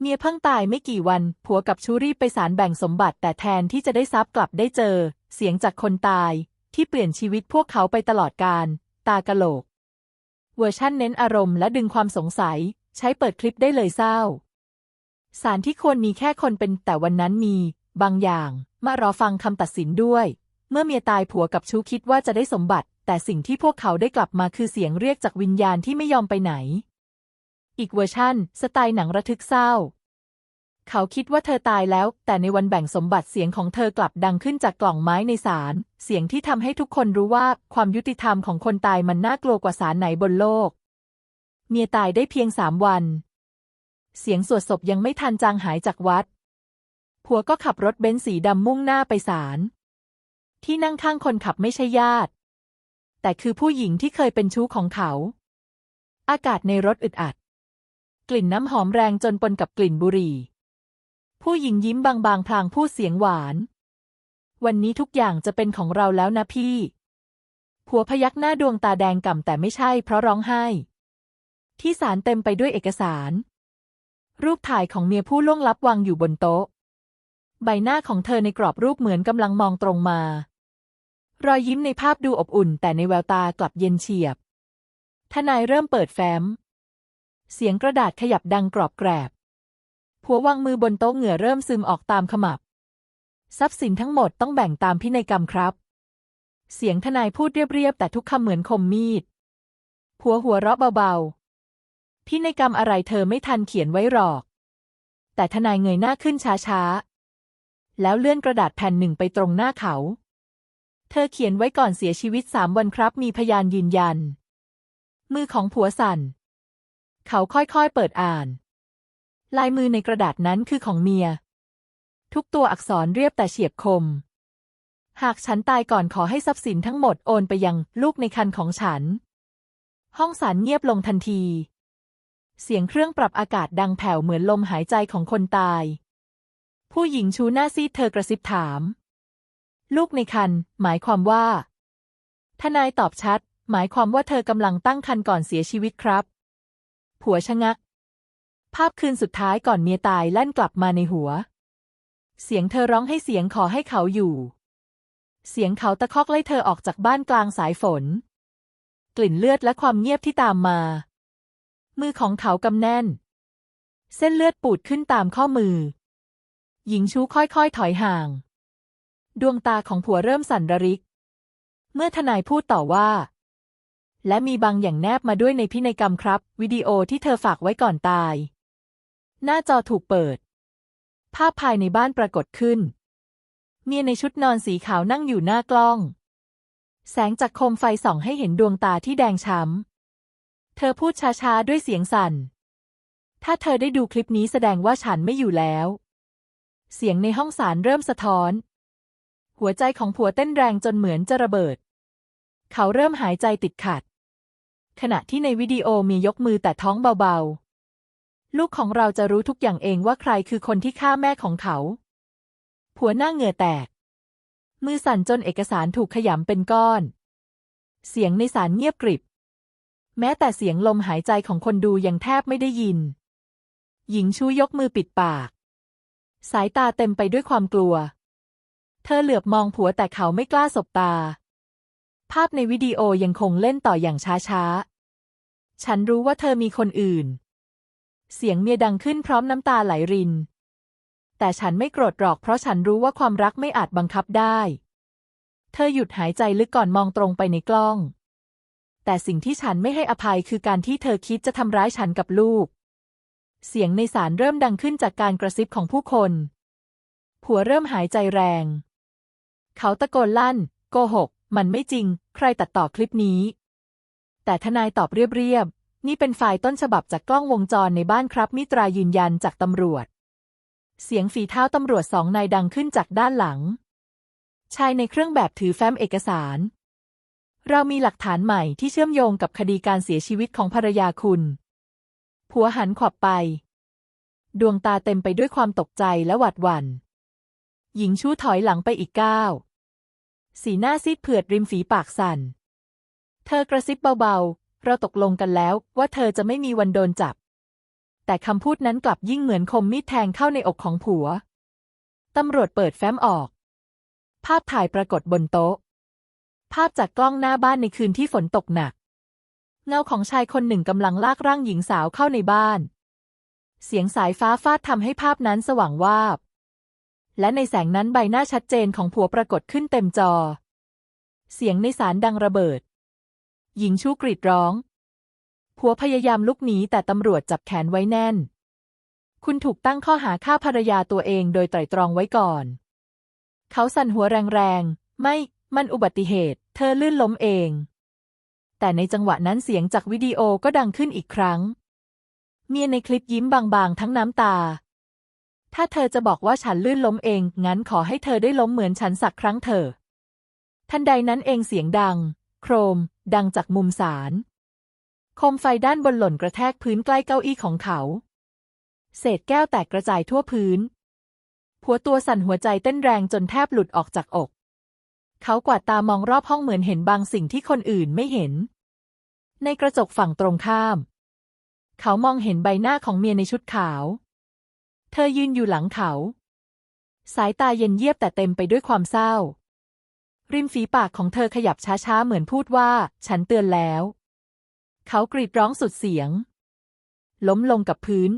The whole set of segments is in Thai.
เมียเพิ่งตายไม่กี่วัน ผัวกับชูรีบไปสารแบ่งสมบัติแต่แทนที่จะได้ทรัพย์กลับได้เจอ เสียงจากคนตาย ที่เปลี่ยนชีวิตพวกเขาไปตลอดกาลตากะโหลก เวอร์ชั่นเน้นอารมณ์และดึงความสงสัย ใช้เปิดคลิปได้เลยเศร้า สารที่ควรมีแค่คนเป็นแต่วันนั้นมี บางอย่าง มารอฟังคำตัดสินด้วย เมื่อเมียตายผัวกับชูคิดว่าจะได้สมบัติ แต่สิ่งที่พวกเขาได้กลับมาคือเสียงเรียกจากวิญญาณที่ไม่ยอมไปไหน อีกเวอร์ชั่น สไตล์หนังระทึกเศร้า เขาคิดว่าเธอตายแล้ว แต่ในวันแบ่งสมบัติเสียงของเธอกลับดังขึ้นจากกล่องไม้ในศาล เสียงที่ทำให้ทุกคนรู้ว่าความยุติธรรมของคนตายมันน่ากลัวกว่าศาลไหนบนโลก เมียตายได้เพียงสามวัน เสียงสวดศพยังไม่ทันจางหายจากวัด ผัวก็ขับรถเบนซ์สีดำมุ่งหน้าไปศาล ที่นั่งข้างคนขับไม่ใช่ญาติ แต่คือผู้หญิงที่เคยเป็นชู้ของเขา อากาศในรถอึดอัด กลิ่นน้ำหอมแรงจนปนกับกลิ่นบุหรี่ ผู้หญิงยิ้มบางๆ พลางพูดเสียงหวาน วันนี้ทุกอย่างจะเป็นของเราแล้วนะพี่ ผัวพยักหน้าดวงตาแดงก่ำแต่ไม่ใช่เพราะร้องไห้ ที่ศาลเต็มไปด้วยเอกสาร รูปถ่ายของเมียผู้ล่วงลับวางอยู่บนโต๊ะ ใบหน้าของเธอในกรอบรูปเหมือนกำลังมองตรงมา รอยยิ้มในภาพดูอบอุ่น แต่ในแววตากลับเย็นเฉียบ ทนายเริ่มเปิดแฟ้ม เสียงกระดาษขยับดังกรอบแกรบ ผัววางมือบนโต๊ะเหงื่อเริ่มซึมออกตามขมับ ทรัพย์สินทั้งหมดต้องแบ่งตามพินัยกรรมครับ เสียงทนายพูดเรียบๆ แต่ทุกคำเหมือนคมมีด ผัวหัวเราะเบาๆ พินัยกรรมอะไรเธอไม่ทันเขียนไว้หรอก แต่ทนายเงยหน้าขึ้นช้าๆ แล้วเลื่อนกระดาษแผ่นหนึ่งไปตรงหน้าเขา เธอเขียนไว้ก่อนเสียชีวิตสามวันครับ มีพยานยืนยัน มือของผัวสั่น เขาค่อยๆเปิดอ่าน ลายมือในกระดาษนั้นคือของเมีย ทุกตัวอักษรเรียบแต่เฉียบคม หากฉันตายก่อนขอให้ทรัพย์สินทั้งหมดโอนไปยังลูกในคันของฉัน ห้องศาลเงียบลงทันที เสียงเครื่องปรับอากาศดังแผ่วเหมือนลมหายใจของคนตาย ผู้หญิงชูหน้าซีดเธอกระซิบถาม ลูกในคันหมายความว่า ทนายตอบชัด หมายความว่าเธอกำลังตั้งคันก่อนเสียชีวิตครับ ผัวชะงัก ภาพคืนสุดท้ายก่อนเมียตายแล่นกลับมาในหัว เสียงเธอร้องให้เสียงขอให้เขาอยู่ เสียงเขาตะคอกไล่เธอออกจากบ้านกลางสายฝน กลิ่นเลือดและความเงียบที่ตามมา มือของเขากำแน่น เส้นเลือดปูดขึ้นตามข้อมือ หญิงชู้ค่อยๆ ถอยห่าง ดวงตาของผัวเริ่มสั่นระริก เมื่อทนายพูดต่อว่า และมีบางอย่างแนบมาด้วยในพินัยกรรมครับ วิดีโอที่เธอฝากไว้ก่อนตาย หน้าจอถูกเปิด ภาพภายในบ้านปรากฏขึ้น เมียในชุดนอนสีขาวนั่งอยู่หน้ากล้อง แสงจากโคมไฟส่องให้เห็นดวงตาที่แดงช้ำ เธอพูดช้าๆ ด้วยเสียงสั่น ถ้าเธอได้ดูคลิปนี้แสดงว่าฉันไม่อยู่แล้ว เสียงในห้องศาลเริ่มสะท้อน หัวใจของผัวเต้นแรงจนเหมือนจะระเบิดเขาเริ่มหายใจติดขัด ขณะที่ในวิดีโอมียกมือแต่ท้องเบาๆ ลูกของเราจะรู้ทุกอย่างเองว่าใครคือคนที่ฆ่าแม่ของเขา ผัวหน้าเหงื่อแตก มือสั่นจนเอกสารถูกขยำเป็นก้อน เสียงในศาลเงียบกริบ แม้แต่เสียงลมหายใจของคนดูยังแทบไม่ได้ยิน หญิงชูยกมือปิดปาก สายตาเต็มไปด้วยความกลัว เธอเหลือบมองผัวแต่เขาไม่กล้าสบตา ภาพในวิดีโอยังคงเล่นต่ออย่างช้าๆ ฉันรู้ว่าเธอมีคนอื่น เสียงเมียดังขึ้นพร้อมน้ำตาไหลริน แต่ฉันไม่โกรธหรอกเพราะฉันรู้ว่าความรักไม่อาจบังคับได้ เธอหยุดหายใจลึกก่อนมองตรงไปในกล้อง แต่สิ่งที่ฉันไม่ให้อภัยคือการที่เธอคิดจะทำร้ายฉันกับลูก เสียงในศาลเริ่มดังขึ้นจากการกระซิบของผู้คน ผัวเริ่มหายใจแรง เขาตะโกนลั่น โกหก มันไม่จริง ใครตัดต่อคลิปนี้ แต่ทนายตอบเรียบๆ นี่เป็นไฟล์ต้นฉบับจากกล้องวงจรในบ้านครับ มิตรายืนยันจากตำรวจ เสียงฝีเท้าตำรวจสองนายดังขึ้นจากด้านหลัง ชายในเครื่องแบบถือแฟ้มเอกสาร เรามีหลักฐานใหม่ที่เชื่อมโยงกับคดีการเสียชีวิตของภรรยาคุณผัวหันขวับไป ดวงตาเต็มไปด้วยความตกใจและหวาดหวัน่น หญิงชู้ถอยหลังไปอีกก้าว สีหน้าซีดเผือดริมฝีปากสั่น เธอกระซิบเบาๆ เราตกลงกันแล้วว่าเธอจะไม่มีวันโดนจับ แต่คำพูดนั้นกลับยิ่งเหมือนคมมีดแทงเข้าในอกของผัว ตำรวจเปิดแฟ้มออก ภาพถ่ายปรากฏบนโต๊ะ ภาพจากกล้องหน้าบ้านในคืนที่ฝนตกหนัก เงาของชายคนหนึ่งกำลังลากร่างหญิงสาวเข้าในบ้าน เสียงสายฟ้าฟาดทำให้ภาพนั้นสว่างวาบ และในแสงนั้นใบหน้าชัดเจนของผัวปรากฏขึ้นเต็มจอ เสียงในสารดังระเบิด หญิงชู้กรีดร้อง ผัวพยายามลุกหนีแต่ตำรวจจับแขนไว้แน่น คุณถูกตั้งข้อหาฆ่าภรรยาตัวเองโดยไตร่ตรองไว้ก่อน เขาสั่นหัวแรงๆ ไม่ มันอุบัติเหตุ เธอลื่นล้มเอง แต่ในจังหวะนั้นเสียงจากวิดีโอก็ดังขึ้นอีกครั้ง เมียในคลิปยิ้มบางๆ ทั้งน้ำตา ถ้าเธอจะบอกว่าฉันลื่นล้มเอง งั้นขอให้เธอได้ล้มเหมือนฉันสักครั้งเถอะทันใดนั้นเองเสียงดัง โครม ดังจากมุมศาลโคมไฟด้านบนหล่นกระแทกพื้นใกล้เก้าอี้ของเขา เศษแก้วแตกกระจายทั่วพื้น ผัวตัวสั่นหัวใจเต้นแรงจนแทบหลุดออกจากอก เขากวาดตามองรอบห้องเหมือนเห็นบางสิ่งที่คนอื่นไม่เห็น ในกระจกฝั่งตรงข้าม เขามองเห็นใบหน้าของเมียในชุดขาว เธอยืนอยู่หลังเขา สายตาเย็นเยียบแต่เต็มไปด้วยความเศร้า ริมฝีปากของเธอขยับช้าๆ เหมือนพูดว่า ฉันเตือนแล้ว เขากรีดร้องสุดเสียง ล้มลงกับพื้น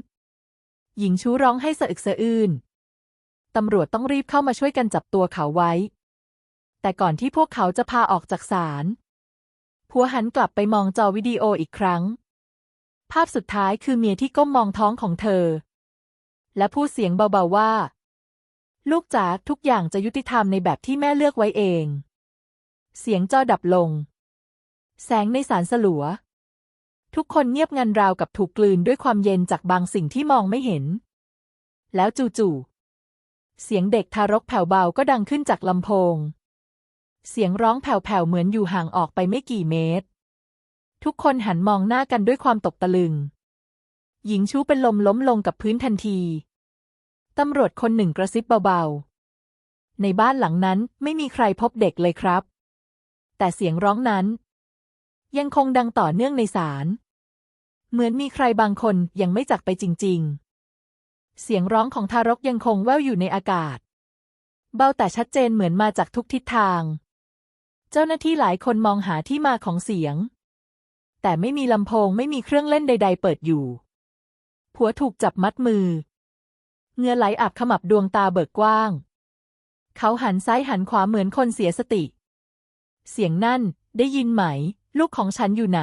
หญิงชู้ร้องให้สะอึกสะอื้นตำรวจต้องรีบเข้ามาช่วยกันจับตัวเขาไว้ แต่ก่อนที่พวกเขาจะพาออกจากศาลผัวหันกลับไปมองจอวิดีโออีกครั้ง ภาพสุดท้ายคือเมียที่ก้มมองท้องของเธอ และพูดเสียงเบาๆว่า ลูกจ๋าทุกอย่างจะยุติธรรมในแบบที่แม่เลือกไว้เอง เสียงจอดับลง แสงในสารสลัว ทุกคนเงียบงันราวกับถูกกลืนด้วยความเย็นจากบางสิ่งที่มองไม่เห็น แล้วจู่ๆเสียงเด็กทารกแผ่วเบาก็ดังขึ้นจากลำโพง เสียงร้องแผ่วๆเหมือนอยู่ห่างออกไปไม่กี่เมตร ทุกคนหันมองหน้ากันด้วยความตกตะลึงหญิงชูเป็นลมล้มลงกับพื้นทันที ตำรวจคนหนึ่งกระซิบเบาๆ ในบ้านหลังนั้นไม่มีใครพบเด็กเลยครับ แต่เสียงร้องนั้น ยังคงดังต่อเนื่องในศาล เหมือนมีใครบางคนยังไม่จากไปจริง ๆ เสียงร้องของทารกยังคงแว่วอยู่ในอากาศ เบาแต่ชัดเจนเหมือนมาจากทุกทิศทาง เจ้าหน้าที่หลายคนมองหาที่มาของเสียง แต่ไม่มีลำโพงไม่มีเครื่องเล่นใด ๆ เปิดอยู่ผัวถูกจับมัดมือ เงื่อไหลอาบขมับดวงตาเบิกกว้าง เขาหันซ้ายหันขวาเหมือนคนเสียสติ เสียงนั่นได้ยินไหม ลูกของฉันอยู่ไหน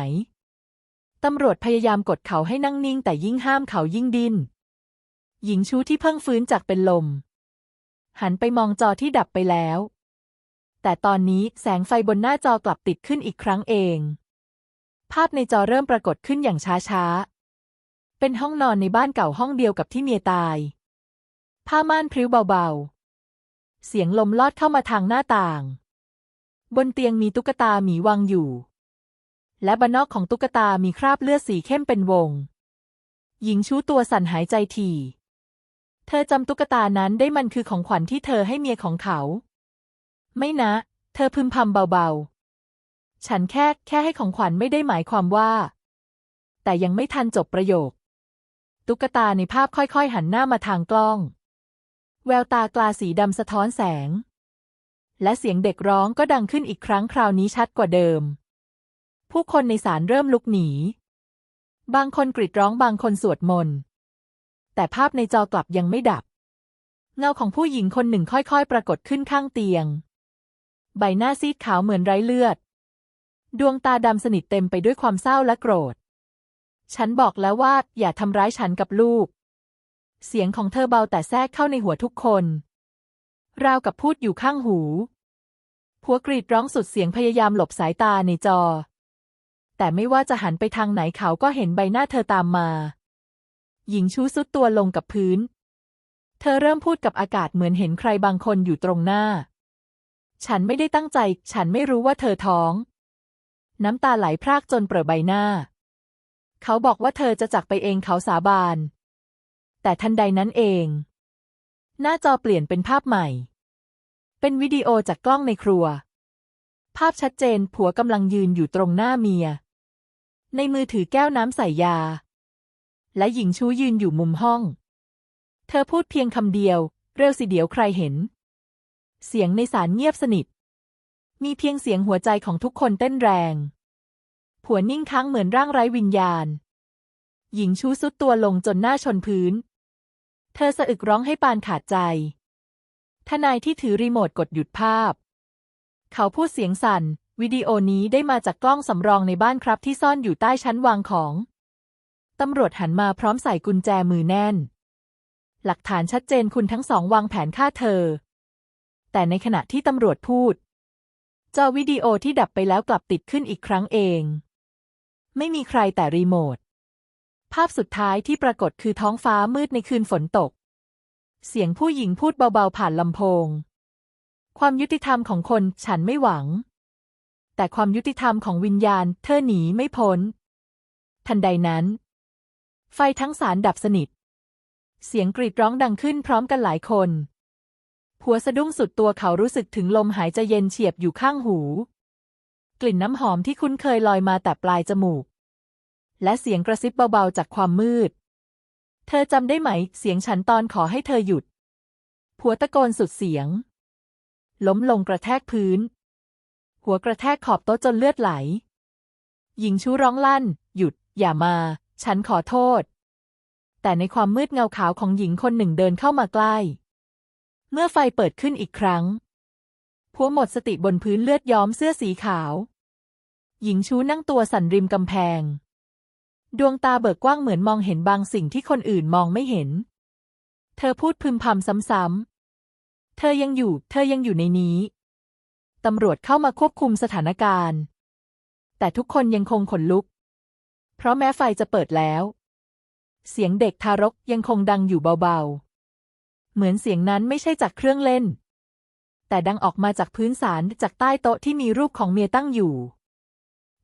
ตำรวจพยายามกดเขาให้นั่งนิ่งแต่ยิ่งห้ามเขายิ่งดิ้น หญิงชู้ที่เพิ่งฟื้นจากเป็นลม หันไปมองจอที่ดับไปแล้ว แต่ตอนนี้แสงไฟบนหน้าจอกลับติดขึ้นอีกครั้งเอง ภาพในจอเริ่มปรากฏขึ้นอย่างช้าๆ เป็นห้องนอนในบ้านเก่าห้องเดียวกับที่เมียตาย ผ้าม่านพริ้วเบาๆ เสียงลมลอดเข้ามาทางหน้าต่าง บนเตียงมีตุ๊กตาหมีวางอยู่ และบนนอกของตุ๊กตามีคราบเลือดสีเข้มเป็นวง หญิงชู้ตัวสั่นหายใจถี่เธอจำตุ๊กตานั้นได้มันคือของขวัญที่เธอให้เมียของเขา ไม่นะ เธอพึมพำเบาๆ ฉันแค่แค่ให้ของขวัญไม่ได้หมายความว่า แต่ยังไม่ทันจบประโยค ตุ๊กตาในภาพค่อยๆ หันหน้ามาทางกล้อง แววตากลาสีดำสะท้อนแสง และเสียงเด็กร้องก็ดังขึ้นอีกครั้งคราวนี้ชัดกว่าเดิม ผู้คนในศาลเริ่มลุกหนี บางคนกรีดร้องบางคนสวดมนต์ แต่ภาพในจอกลับยังไม่ดับ เงาของผู้หญิงคนหนึ่งค่อยๆ ปรากฏขึ้นข้างเตียง ใบหน้าซีดขาวเหมือนไร้เลือด ดวงตาดำสนิทเต็มไปด้วยความเศร้าและโกรธ ฉันบอกแล้วว่าอย่าทำร้ายฉันกับลูก เสียงของเธอเบาแต่แทรกเข้าในหัวทุกคน ราวกับพูดอยู่ข้างหู ผัวกรีดร้องสุดเสียงพยายามหลบสายตาในจอ แต่ไม่ว่าจะหันไปทางไหนเขาก็เห็นใบหน้าเธอตามมา หญิงชู้สุดตัวลงกับพื้น เธอเริ่มพูดกับอากาศเหมือนเห็นใครบางคนอยู่ตรงหน้า ฉันไม่ได้ตั้งใจ ฉันไม่รู้ว่าเธอท้อง น้ำตาไหลพรากจนเปรอะใบหน้า เขาบอกว่าเธอจะจากไปเองเขาสาบาน แต่ทันใดนั้นเอง หน้าจอเปลี่ยนเป็นภาพใหม่ เป็นวิดีโอจากกล้องในครัว ภาพชัดเจนผัวกำลังยืนอยู่ตรงหน้าเมีย ในมือถือแก้วน้ำใส่ยา และหญิงชู้ยืนอยู่มุมห้อง เธอพูดเพียงคำเดียว เร็วสิเดี๋ยวใครเห็น เสียงในศาลเงียบสนิท มีเพียงเสียงหัวใจของทุกคนเต้นแรง ผัวนิ่งค้างเหมือนร่างไร้วิญญาณหญิงชู้สุดตัวลงจนหน้าชนพื้น เธอสะอึกร้องให้ปานขาดใจ ทนายที่ถือรีโมทกดหยุดภาพ เขาพูดเสียงสั่น วิดีโอนี้ได้มาจากกล้องสำรองในบ้านครับที่ซ่อนอยู่ใต้ชั้นวางของ ตำรวจหันมาพร้อมใส่กุญแจมือแน่น หลักฐานชัดเจนคุณทั้งสองวางแผนฆ่าเธอ แต่ในขณะที่ตำรวจพูด จอวิดีโอที่ดับไปแล้วกลับติดขึ้นอีกครั้งเอง ไม่มีใครแต่รีโมท ภาพสุดท้ายที่ปรากฏคือท้องฟ้ามืดในคืนฝนตก เสียงผู้หญิงพูดเบาๆผ่านลำโพง ความยุติธรรมของคนฉันไม่หวัง แต่ความยุติธรรมของวิญญาณ เธอหนีไม่พ้น ทันใดนั้น ไฟทั้งสารดับสนิท เสียงกรีดร้องดังขึ้นพร้อมกันหลายคนผัวสะดุ้งสุดตัวเขารู้สึกถึงลมหายใจเย็นเฉียบอยู่ข้างหู กลิ่นน้ำหอมที่คุ้นเคยลอยมาแต่ปลายจมูก และเสียงกระซิบเบาๆจากความมืด เธอจำได้ไหม เสียงฉันตอนขอให้เธอหยุด ผัวตะโกนสุดเสียง ล้มลงกระแทกพื้น หัวกระแทกขอบโต๊ะจนเลือดไหล หญิงชู้ร้องลั่น หยุด อย่ามา ฉันขอโทษ แต่ในความมืดเงาขาวของหญิงคนหนึ่งเดินเข้ามาใกล้ เมื่อไฟเปิดขึ้นอีกครั้งผัวหมดสติบนพื้นเลือดย้อมเสื้อสีขาว หญิงชู้นั่งตัวสั่นริมกำแพง ดวงตาเบิกกว้างเหมือนมองเห็นบางสิ่งที่คนอื่นมองไม่เห็น เธอพูดพึมพำซ้ำๆ เธอยังอยู่ เธอยังอยู่ในนี้ ตำรวจเข้ามาควบคุมสถานการณ์ แต่ทุกคนยังคงขนลุก เพราะแม้ไฟจะเปิดแล้ว เสียงเด็กทารกยังคงดังอยู่เบาๆ เหมือนเสียงนั้นไม่ใช่จากเครื่องเล่น แต่ดังออกมาจากพื้นศาลจากใต้โต๊ะที่มีรูปของเมียตั้งอยู่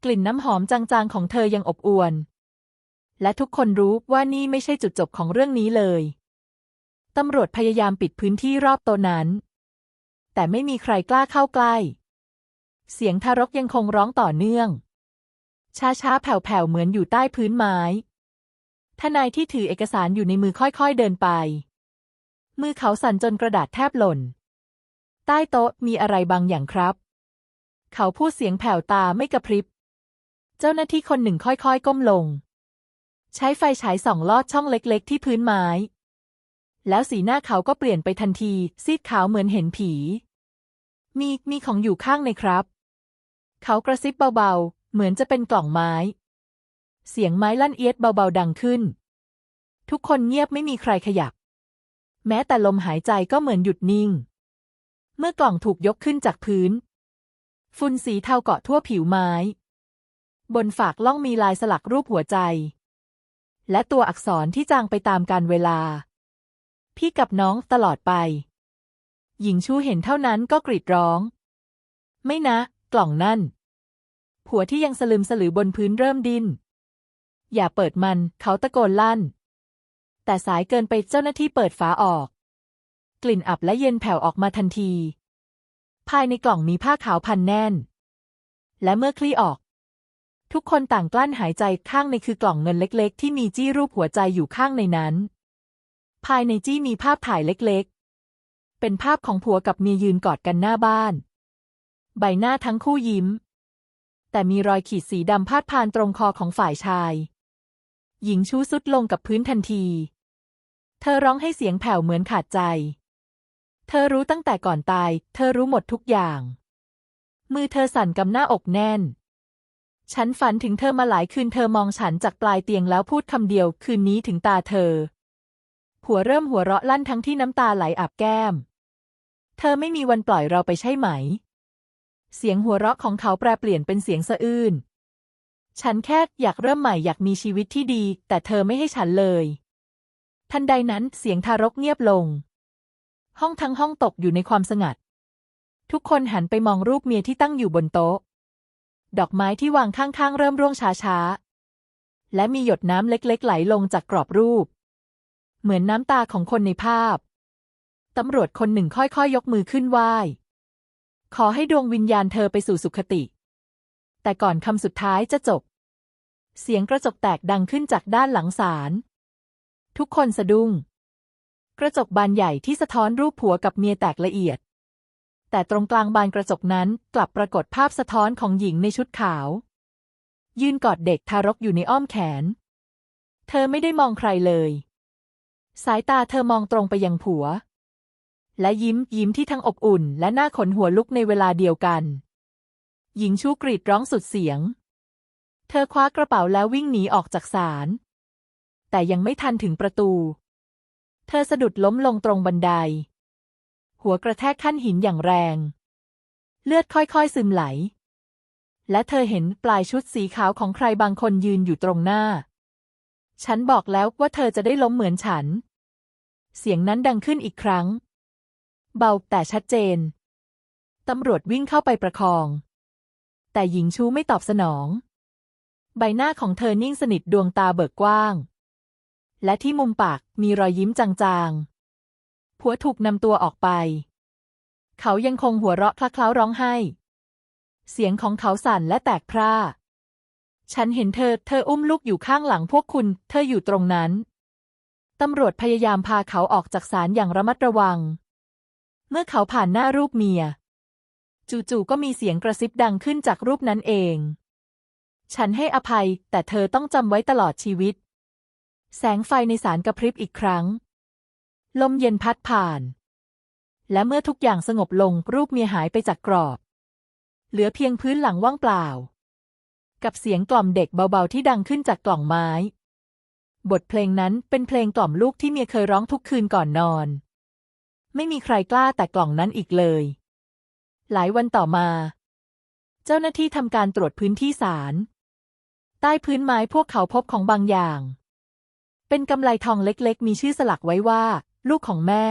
กลิ่นน้ำหอมจางๆของเธอยังอบอวล และทุกคนรู้ว่านี่ไม่ใช่จุดจบของเรื่องนี้เลย ตำรวจพยายามปิดพื้นที่รอบโตนั้น แต่ไม่มีใครกล้าเข้าใกล้ เสียงทารกยังคงร้องต่อเนื่อง ช้าๆ แผ่วๆ เหมือนอยู่ใต้พื้นไม้ ทนายที่ถือเอกสารอยู่ในมือค่อยๆ เดินไป มือเขาสั่นจนกระดาษแทบหล่น ใต้โต๊ะมีอะไรบางอย่างครับ เขาพูดเสียงแผ่วตาไม่กระพริบ เจ้าหน้าที่คนหนึ่งค่อยๆ ก้มลง ใช้ไฟฉายส่องลอดช่องเล็กๆ ที่พื้นไม้ แล้วสีหน้าเขาก็เปลี่ยนไปทันที ซีดขาวเหมือนเห็นผี มีมีของอยู่ข้างในครับ เขากระซิบเบาๆ เหมือนจะเป็นกล่องไม้ เสียงไม้ลั่นเอียดเบาๆดังขึ้น ทุกคนเงียบไม่มีใครขยับ แม้แต่ลมหายใจก็เหมือนหยุดนิ่ง เมื่อกล่องถูกยกขึ้นจากพื้น ฝุ่นสีเทาเกาะทั่วผิวไม้ บนฝากล่องมีลายสลักรูปหัวใจ และตัวอักษรที่จางไปตามกาลเวลา พี่กับน้องตลอดไป หญิงชูเห็นเท่านั้นก็กรีดร้อง ไม่นะ กล่องนั่น ผัวที่ยังสลืมสลือบนพื้นเริ่มดิ้น อย่าเปิดมัน เขาตะโกนลั่น แต่สายเกินไปเจ้าหน้าที่เปิดฝาออก กลิ่นอับและเย็นแผ่วออกมาทันที ภายในกล่องมีผ้าขาวพันแน่น และเมื่อคลี่ออก ทุกคนต่างกลั้นหายใจข้างในคือกล่องเงินเล็ก ๆ ที่มีจี้รูปหัวใจอยู่ข้างในนั้น ภายในจี้มีภาพถ่ายเล็กๆ เป็นภาพของผัวกับเมียยืนกอดกันหน้าบ้าน ใบหน้าทั้งคู่ยิ้ม แต่มีรอยขีดสีดำพาดผ่านตรงคอของฝ่ายชาย หญิงชู้สุดลงกับพื้นทันที เธอร้องให้เสียงแผ่วเหมือนขาดใจ เธอรู้ตั้งแต่ก่อนตาย เธอรู้หมดทุกอย่าง มือเธอสั่นกำหน้าอกแน่น ฉันฝันถึงเธอมาหลายคืนเธอมองฉันจากปลายเตียงแล้วพูดคำเดียว คืนนี้ถึงตาเธอ ผัวเริ่มหัวเราะลั่นทั้งที่น้ำตาไหลอาบแก้ม เธอไม่มีวันปล่อยเราไปใช่ไหม เสียงหัวเราะของเขาแปรเปลี่ยนเป็นเสียงสะอื้น ฉันแค่อยากเริ่มใหม่อยากมีชีวิตที่ดี แต่เธอไม่ให้ฉันเลย ทันใดนั้นเสียงทารกเงียบลง ห้องทั้งห้องตกอยู่ในความสงัด ทุกคนหันไปมองรูปเมียที่ตั้งอยู่บนโต๊ะ ดอกไม้ที่วางข้างๆ เริ่มร่วงช้าๆ และมีหยดน้ำเล็กๆ ไหลลงจากกรอบรูป เหมือนน้ำตาของคนในภาพ ตำรวจคนหนึ่งค่อยๆยกมือขึ้นไหว้ ขอให้ดวงวิญญาณเธอไปสู่สุขติ แต่ก่อนคำสุดท้ายจะจบ เสียงกระจกแตกดังขึ้นจากด้านหลังศาล ทุกคนสะดุ้ง กระจกบานใหญ่ที่สะท้อนรูปผัวกับเมียแตกละเอียด แต่ตรงกลางบานกระจกนั้นกลับปรากฏภาพสะท้อนของหญิงในชุดขาว ยืนกอดเด็กทารกอยู่ในอ้อมแขน เธอไม่ได้มองใครเลย สายตาเธอมองตรงไปยังผัว และยิ้มยิ้มที่ทั้งอบอุ่น และหน่าขนหัวลุกในเวลาเดียวกัน หญิงชูกรีดร้องสุดเสียง เธอคว้ากระเป๋าแล้ววิ่งหนีออกจากศาลแต่ยังไม่ทันถึงประตู เธอสะดุดล้มลงตรงบันได หัวกระแทกขั้นหินอย่างแรง เลือดค่อยๆซึมไหล และเธอเห็นปลายชุดสีขาวของใครบางคนยืนอยู่ตรงหน้า ฉันบอกแล้วว่าเธอจะได้ล้มเหมือนฉัน เสียงนั้นดังขึ้นอีกครั้ง เบาแต่ชัดเจน ตำรวจวิ่งเข้าไปประคอง แต่หญิงชูไม่ตอบสนอง ใบหน้าของเธอนิ่งสนิทดวงตาเบิกกว้าง และที่มุมปากมีรอยยิ้มจางๆ ผัวถูกนำตัวออกไป เขายังคงหัวเราะคละเคล้าร้องไห้ เสียงของเขาสั่นและแตกพร่า ฉันเห็นเธอ เธออุ้มลูกอยู่ข้างหลังพวกคุณ เธออยู่ตรงนั้น ตำรวจพยายามพาเขาออกจากศาลอย่างระมัดระวัง เมื่อเขาผ่านหน้ารูปเมีย จู่ๆก็มีเสียงกระซิบดังขึ้นจากรูปนั้นเอง ฉันให้อภัย แต่เธอต้องจำไว้ตลอดชีวิต แสงไฟในศาลกระพริบอีกครั้ง ลมเย็นพัดผ่าน และเมื่อทุกอย่างสงบลงรูปเมียหายไปจากกรอบ เหลือเพียงพื้นหลังว่างเปล่า กับเสียงกล่อมเด็กเบาๆที่ดังขึ้นจากกล่องไม้ บทเพลงนั้นเป็นเพลงกล่อมลูกที่เมียเคยร้องทุกคืนก่อนนอน ไม่มีใครกล้าแต่กล่องนั้นอีกเลย หลายวันต่อมา เจ้าหน้าที่ทำการตรวจพื้นที่ศาลใต้พื้นไม้พวกเขาพบของบางอย่าง เป็นกำไลทองเล็กๆ มีชื่อสลักไว้ว่า ลูกของแม่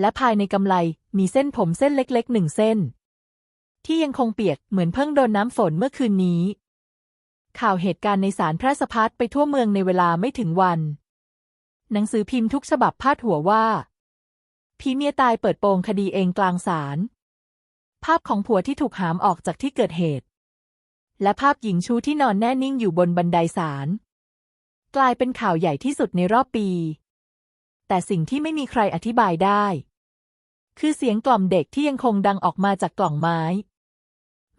และภายในกำไลมีเส้นผมเส้นเล็กๆหนึ่งเส้น ที่ยังคงเปียกเหมือนเพิ่งโดนน้ำฝนเมื่อคืนนี้ ข่าวเหตุการณ์ในศาลแพร่สะพัดไปทั่วเมืองในเวลาไม่ถึงวัน หนังสือพิมพ์ทุกฉบับพาดหัวว่าพี่เมียตายเปิดโปงคดีเองกลางศาล ภาพของผัวที่ถูกหามออกจากที่เกิดเหตุ และภาพหญิงชูที่นอนแน่นิ่งอยู่บนบันไดศาล กลายเป็นข่าวใหญ่ที่สุดในรอบปี แต่สิ่งที่ไม่มีใครอธิบายได้ คือเสียงกล่อมเด็กที่ยังคงดังออกมาจากกล่องไม้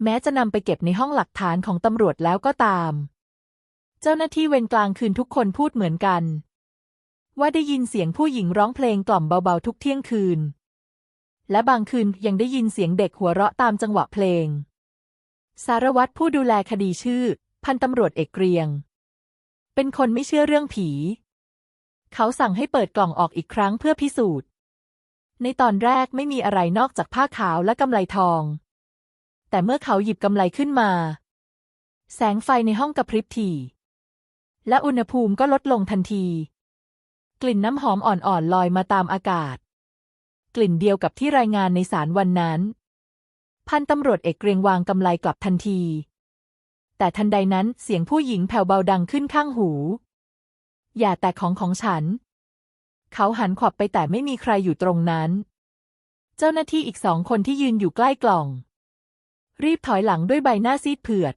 แม้จะนำไปเก็บในห้องหลักฐานของตำรวจแล้วก็ตาม เจ้าหน้าที่เวรกลางคืนทุกคนพูดเหมือนกัน ว่าได้ยินเสียงผู้หญิงร้องเพลงกล่อมเบาๆทุกเที่ยงคืน และบางคืนยังได้ยินเสียงเด็กหัวเราะตามจังหวะเพลง สารวัตรผู้ดูแลคดีชื่อ พันตำรวจเอกเกรียง เป็นคนไม่เชื่อเรื่องผี เขาสั่งให้เปิดกล่องออกอีกครั้งเพื่อพิสูจน์ ในตอนแรกไม่มีอะไรนอกจากผ้าขาวและกำไลทอง แต่เมื่อเขาหยิบกำไลขึ้นมา แสงไฟในห้องกระพริบถี่ และอุณหภูมิก็ลดลงทันที กลิ่นน้ำหอมอ่อนๆลอยมาตามอากาศ กลิ่นเดียวกับที่รายงานในสารวันนั้น พันตำรวจเอกเกรียงวางกำไลกลับทันที แต่ทันใดนั้นเสียงผู้หญิงแผ่วเบาดังขึ้นข้างหู อย่าแตะของของฉัน เขาหันขวับไปแต่ไม่มีใครอยู่ตรงนั้น เจ้าหน้าที่อีกสองคนที่ยืนอยู่ใกล้กล่อง รีบถอยหลังด้วยใบหน้าซีดเผือด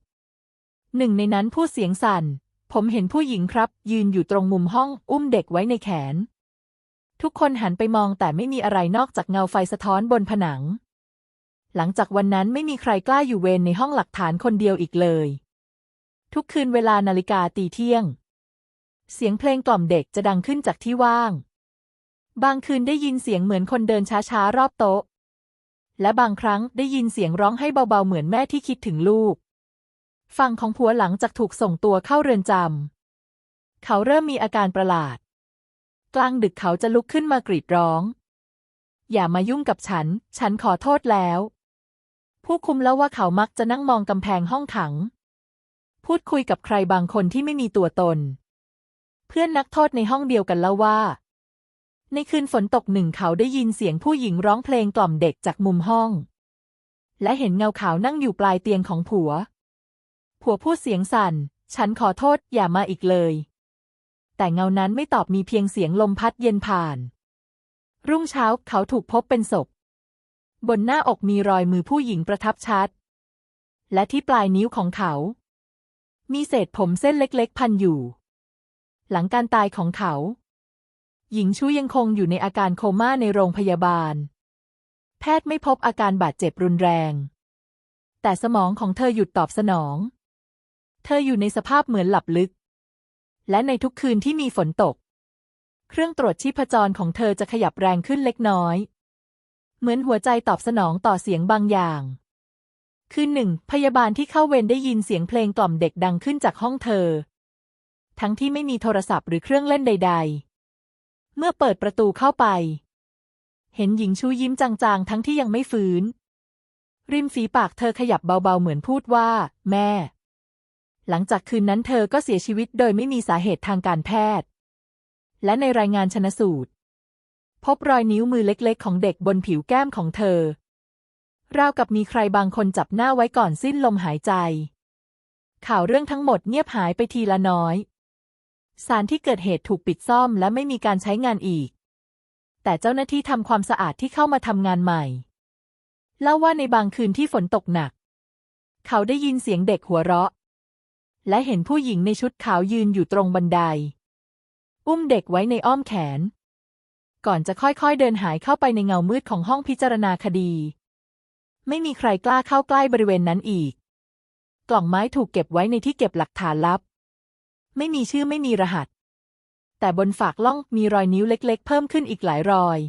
หนึ่งในนั้นพูดเสียงสั่น ผมเห็นผู้หญิงครับ ยืนอยู่ตรงมุมห้องอุ้มเด็กไว้ในแขน ทุกคนหันไปมองแต่ไม่มีอะไรนอกจากเงาไฟสะท้อนบนผนัง หลังจากวันนั้นไม่มีใครกล้าอยู่เวรในห้องหลักฐานคนเดียวอีกเลย ทุกคืนเวลานาฬิกาตีเที่ยง เสียงเพลงกล่อมเด็กจะดังขึ้นจากที่ว่าง บางคืนได้ยินเสียงเหมือนคนเดินช้าๆรอบโต๊ะ และบางครั้งได้ยินเสียงร้องให้เบาๆเหมือนแม่ที่คิดถึงลูก ฝั่งของผัวหลังจากถูกส่งตัวเข้าเรือนจำ เขาเริ่มมีอาการประหลาด กลางดึกเขาจะลุกขึ้นมากรีดร้อง อย่ามายุ่งกับฉัน ฉันขอโทษแล้ว ผู้คุมแล้วว่าเขามักจะนั่งมองกำแพงห้องขัง พูดคุยกับใครบางคนที่ไม่มีตัวตน เพื่อนนักโทษในห้องเดียวกันเล่าว่า ในคืนฝนตกหนึ่งเขาได้ยินเสียงผู้หญิงร้องเพลงกล่อมเด็กจากมุมห้อง และเห็นเงาขาวนั่งอยู่ปลายเตียงของผัว ผัวพูดเสียงสั่น ฉันขอโทษอย่ามาอีกเลย แต่เงานั้นไม่ตอบมีเพียงเสียงลมพัดเย็นผ่าน รุ่งเช้าเขาถูกพบเป็นศพ บนหน้าอกมีรอยมือผู้หญิงประทับชัด และที่ปลายนิ้วของเขา มีเศษผมเส้นเล็กๆ พันอยู่ หลังการตายของเขา หญิงชูยังคงอยู่ในอาการโคม่าในโรงพยาบาล แพทย์ไม่พบอาการบาดเจ็บรุนแรง แต่สมองของเธอหยุดตอบสนอง เธออยู่ในสภาพเหมือนหลับลึก และในทุกคืนที่มีฝนตก เครื่องตรวจชีพจรของเธอจะขยับแรงขึ้นเล็กน้อย เหมือนหัวใจตอบสนองต่อเสียงบางอย่างคืนหนึ่งพยาบาลที่เข้าเวรได้ยินเสียงเพลงกล่อมเด็กดังขึ้นจากห้องเธอ ทั้งที่ไม่มีโทรศัพท์หรือเครื่องเล่นใด ๆ เมื่อเปิดประตูเข้าไป เห็นหญิงชูยิ้มจางๆ ทั้งที่ยังไม่ฟื้น ริมฝีปากเธอขยับเบาๆ เหมือนพูดว่า แม่ หลังจากคืนนั้นเธอก็เสียชีวิตโดยไม่มีสาเหตุทางการแพทย์ และในรายงานชนสูตร พบรอยนิ้วมือเล็กๆ ของเด็กบนผิวแก้มของเธอ ราวกับมีใครบางคนจับหน้าไว้ก่อนสิ้นลมหายใจข่าวเรื่องทั้งหมดเงียบหายไปทีละน้อย สารที่เกิดเหตุถูกปิดซ่อมและไม่มีการใช้งานอีก แต่เจ้าหน้าที่ทำความสะอาดที่เข้ามาทำงานใหม่เล่าว่าในบางคืนที่ฝนตกหนัก เขาได้ยินเสียงเด็กหัวเราะ และเห็นผู้หญิงในชุดขาวยืนอยู่ตรงบันได อุ้มเด็กไว้ในอ้อมแขน ก่อนจะค่อยๆเดินหายเข้าไปในเงามืดของห้องพิจารณาคดี ไม่มีใครกล้าเข้าใกล้บริเวณนั้นอีก กล่องไม้ถูกเก็บไว้ในที่เก็บหลักฐานลับ ไม่มีชื่อไม่มีรหัส แต่บนฝากล่องมีรอยนิ้วเล็ก ๆ เพิ่มขึ้นอีกหลายรอย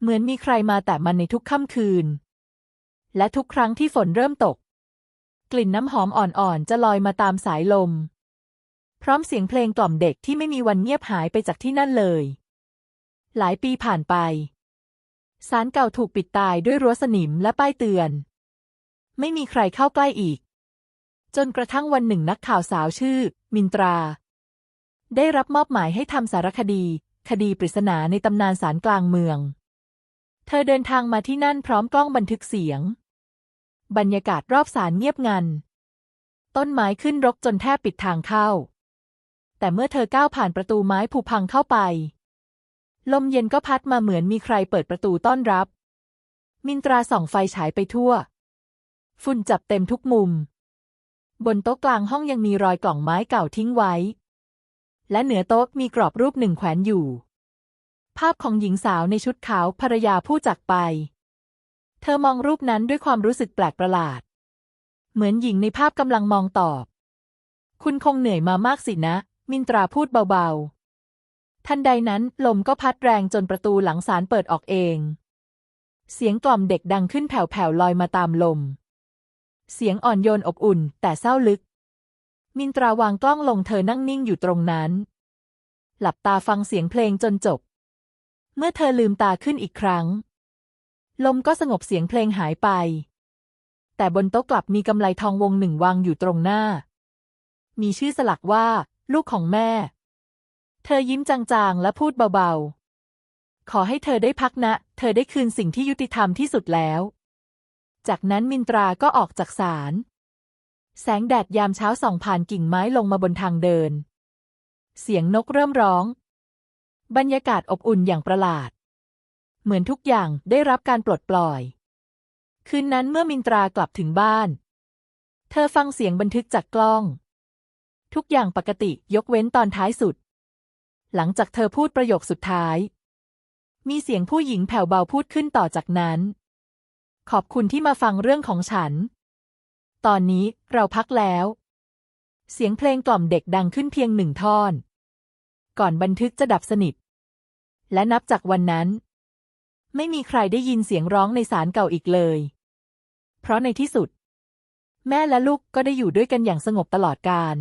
เหมือนมีใครมาแต่มันในทุกค่ำคืน และทุกครั้งที่ฝนเริ่มตก กลิ่นน้ำหอมอ่อนๆจะลอยมาตามสายลม พร้อมเสียงเพลงกล่อมเด็กที่ไม่มีวันเงียบหายไปจากที่นั่นเลย หลายปีผ่านไปศาลเก่าถูกปิดตายด้วยรั้วสนิมและป้ายเตือน ไม่มีใครเข้าใกล้อีก จนกระทั่งวันหนึ่งนักข่าวสาวชื่อ มินตรา ได้รับมอบหมายให้ทำสารคดี คดีปริศนาในตำนานศาลกลางเมือง เธอเดินทางมาที่นั่นพร้อมกล้องบันทึกเสียง บรรยากาศรอบศาลเงียบงัน ต้นไม้ขึ้นรกจนแทบปิดทางเข้า แต่เมื่อเธอก้าวผ่านประตูไม้ผุพังเข้าไป ลมเย็นก็พัดมาเหมือนมีใครเปิดประตูต้อนรับ มินตราส่องไฟฉายไปทั่ว ฝุ่นจับเต็มทุกมุม บนโต๊ะกลางห้องยังมีรอยกล่องไม้เก่าทิ้งไว้ และเหนือโต๊ะมีกรอบรูปหนึ่งแขวนอยู่ ภาพของหญิงสาวในชุดขาวภรรยาผู้จากไป เธอมองรูปนั้นด้วยความรู้สึกแปลกประหลาด เหมือนหญิงในภาพกำลังมองตอบ คุณคงเหนื่อยมามากสินะ มินตราพูดเบาๆ ทันใดนั้นลมก็พัดแรงจนประตูหลังศาลเปิดออกเอง เสียงกล่อมเด็กดังขึ้นแผ่วๆลอยมาตามลม เสียงอ่อนโยนอบอุ่น แต่เศร้าลึก มินตราวางกล้องลงเธอนั่งนิ่งอยู่ตรงนั้น หลับตาฟังเสียงเพลงจนจบ เมื่อเธอลืมตาขึ้นอีกครั้ง ลมก็สงบเสียงเพลงหายไป แต่บนโต๊ะกลับมีกำไลทองวงหนึ่งวางอยู่ตรงหน้า มีชื่อสลักว่า ลูกของแม่ เธอยิ้มจางๆและพูดเบาๆ ขอให้เธอได้พักนะ เธอได้คืนสิ่งที่ยุติธรรมที่สุดแล้ว จากนั้นมินตราก็ออกจากศาล แสงแดดยามเช้าส่องผ่านกิ่งไม้ลงมาบนทางเดิน เสียงนกเริ่มร้อง บรรยากาศอบอุ่นอย่างประหลาด เหมือนทุกอย่างได้รับการปลดปล่อย คืนนั้นเมื่อมินตรากลับถึงบ้าน เธอฟังเสียงบันทึกจากกล้อง ทุกอย่างปกติยกเว้นตอนท้ายสุด หลังจากเธอพูดประโยคสุดท้าย มีเสียงผู้หญิงแผ่วเบาพูดขึ้นต่อจากนั้น ขอบคุณที่มาฟังเรื่องของฉัน ตอนนี้เราพักแล้ว เสียงเพลงกล่อมเด็กดังขึ้นเพียงหนึ่งท่อน ก่อนบันทึกจะดับสนิท และนับจากวันนั้น ไม่มีใครได้ยินเสียงร้องในศาลเก่าอีกเลย เพราะในที่สุด แม่และลูกก็ได้อยู่ด้วยกันอย่างสงบตลอดกาล